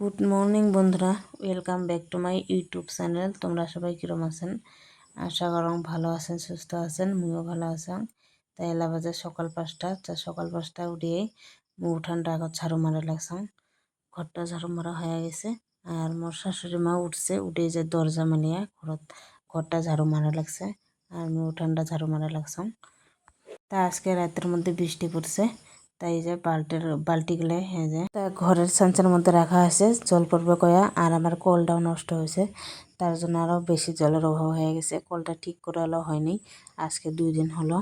Good morning বন্ধুরা। Welcome back to my YouTube channel তোমরা সবাই কীরকম আছেন? আশা করং ভালো আছেন, সুস্থ আছেন মুও ভালো আছেন তাই এলা বাজে সকাল পাঁচটা। তা সকাল পাঁচটা উঠিয়ে মুখ উঠানটা আগত ঝাড়ু মারা লাগছাম ঘরটা ঝাড়ু মারা হয়ে গেছে। আর মোর শাশুড়ি মা উঠছে, উঠে যে দরজা মেলিয়া, ঘরত ঘরটা ঝাড়ু মারা লাগছে। আর মুখ উঠানটা ঝাড়ু মারা লাগছাম তা আজকে রাতের মধ্যে বৃষ্টি পড়ছে। তাই যে বাল্টির বালতিগুলো হয়ে যায় তা ঘরের সাঞ্চের মধ্যে রাখা আছে জল পড়বে কয়া, আর আমার কলটাও নষ্ট হয়েছে। তার জন্য আরও বেশি জলের অভাব হয়ে গেছে। কলটা ঠিক করে হলো হয়নি। আজকে দুই দিন হলো।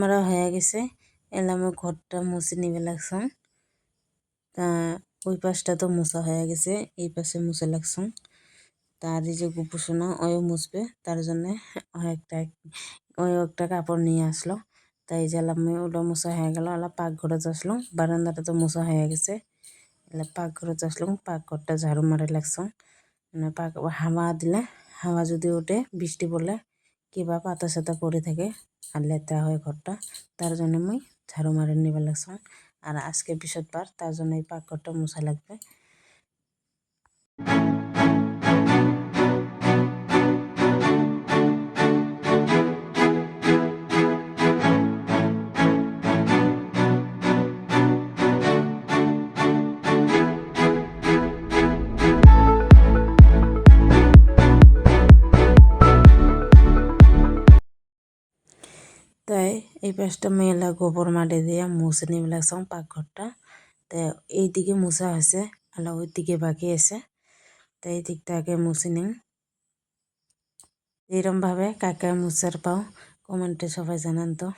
মারা হয়ে গেছে। এলামে ঘরটা মুছে নিবে লাগছাম তা ওই পাশটা তো মোছা হয়ে গেছে, এই পাশে মুছে লাগছাম তার এই যে গুপুসোনা, ওয়ও মুছবে, তার জন্যে একটা ওই একটা কাপড় নিয়ে আসলো। তাই জ্বালাম ওটা মোছা হয়ে গেল আলা পাকঘরে আসলো বারান্দাটা তো মোছা হয়ে গেছে। এলা পাকঘরে আসলাম, পাকঘরটা ঝাড়ু মারে লাগছাম মানে পাক, হাওয়া দিলে, হাওয়া যদি ওঠে, বৃষ্টি পড়লে কিবা পাতা সাতা পড়ে থাকে, আর লেতা হয় ঘরটা। তার জন্য মুই ঝাড়ু মারে নিবার লাগছাম আর আজকে বৃহস্পতিবার তার জন্য এই পাকঘরটা মোছা লাগবে। এই পাশটা মেলা গোবর মাটি দিয়ে মুছে নিবে লাগছাম পাকঘরটা। তে এই দিকে মুছা হয়েছে আর ওই দিকে বাকি আছে। তাই এই দিকটা আগে মুছে নিন এরম ভাবে কাকা মুছার পাও, কমেন্টে সবাই জানান তো।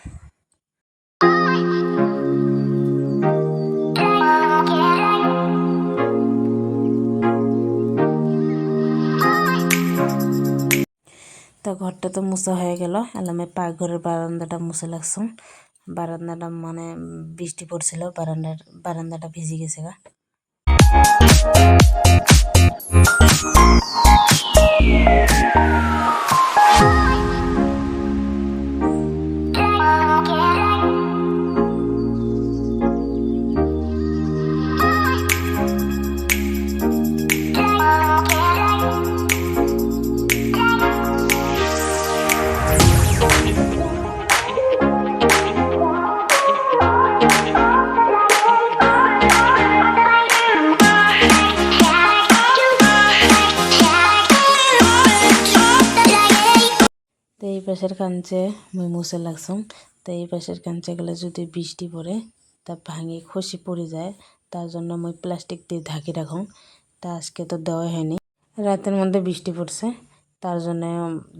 তো ঘরটা তো মুছা হয়ে গেল। এলামে পাকঘরের বারান্দাটা মুছে লাগছুম বারান্দাটা মানে বৃষ্টি পড়ছিল, বারান্দার, বারান্দাটা ভিজে গেছে গা। Thank এই পাশের কাঞ্চে মুই মুছে লাগছাম। তো এই পাশের কাঞ্চেগুলো যদি বৃষ্টি পড়ে, তা ভাঙি খসি পড়ে যায়। তার জন্য মুই প্লাস্টিক দিয়ে ঢাকি রাখুন তা আজকে তো দেওয়া হয়নি। রাতের মধ্যে বৃষ্টি পড়ছে, তার জন্য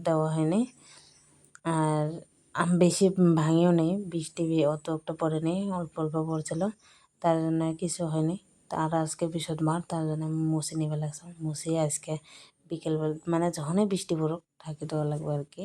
দেওয়া হয়নি। আর বেশি ভাঙেও নেই, বৃষ্টি অত একটা পড়েনি অল্প অল্প পড়ছিল। তার জন্য কিছু হয়নি। আর আজকে বৃহস্পতিবার তার জন্য মুছে নিবে লাগছিলাম মুছিয়ে আজকে বিকেলবেলা মানে যখনই বৃষ্টি পড়ুক, ঢাকি দেওয়া লাগবে আর কি।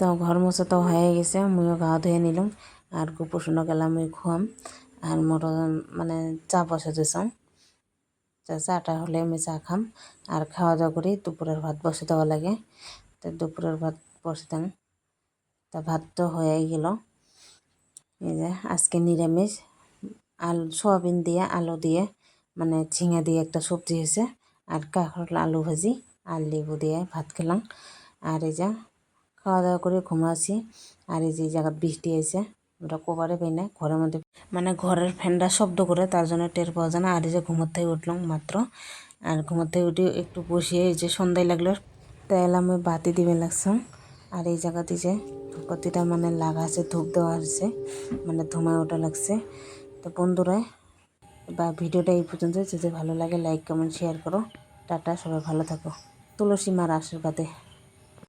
সমস্যা তো হয়ে গেছে মুইও গা ধুয়ে নিলাম আর গোপুসুনো গেলাম মুই খুয়াম আর মোর মানে চা বসে দিছাম তা চাটা হলে আমি চা খাম আর খাওয়া দাওয়া করি, দুপুরের ভাত বসে দেওয়া লাগে। তো দুপুরের ভাত বসতাম তা ভাত তো হয়েই গেল। এই যে আজকে নিরামিষ, আলু, সোয়াবিন দিয়ে, আলু দিয়ে মানে ঝিঙে দিয়ে একটা সবজি হয়েছে। আর কাঁকরোলা, আলু ভাজি আর লেবু দিয়ে ভাত খেলাম। আর এই যা খাওয়া দাওয়া করে ঘুমাচ্ছি। আর এই যে জায়গা বৃষ্টি এসে ওটা কোবারে পাই না ঘরের মধ্যে মানে ঘরের ফ্যানটা শব্দ করে, তার জন্য টের পাওয়া যায় না। আর এই যে ঘুমোর থেকে উঠলাম মাত্র। আর ঘুমোর থেকে উঠে একটু বসিয়ে এই যে সন্ধ্যায় লাগল। এলাম আমি বাতি দিবে লাগছাম আর এই জায়গাতে যে ধূপতিটা মানে লাগা আছে, ধূপ দেওয়া আছে মানে ধুমায় ওটা লাগছে। তো বন্ধুরা, বা ভিডিওটা এই পর্যন্ত। যদি ভালো লাগে লাইক কমেন্ট শেয়ার করো। টাটা, সবাই ভালো থাকো। তুলসী মার আশীর্বাদে।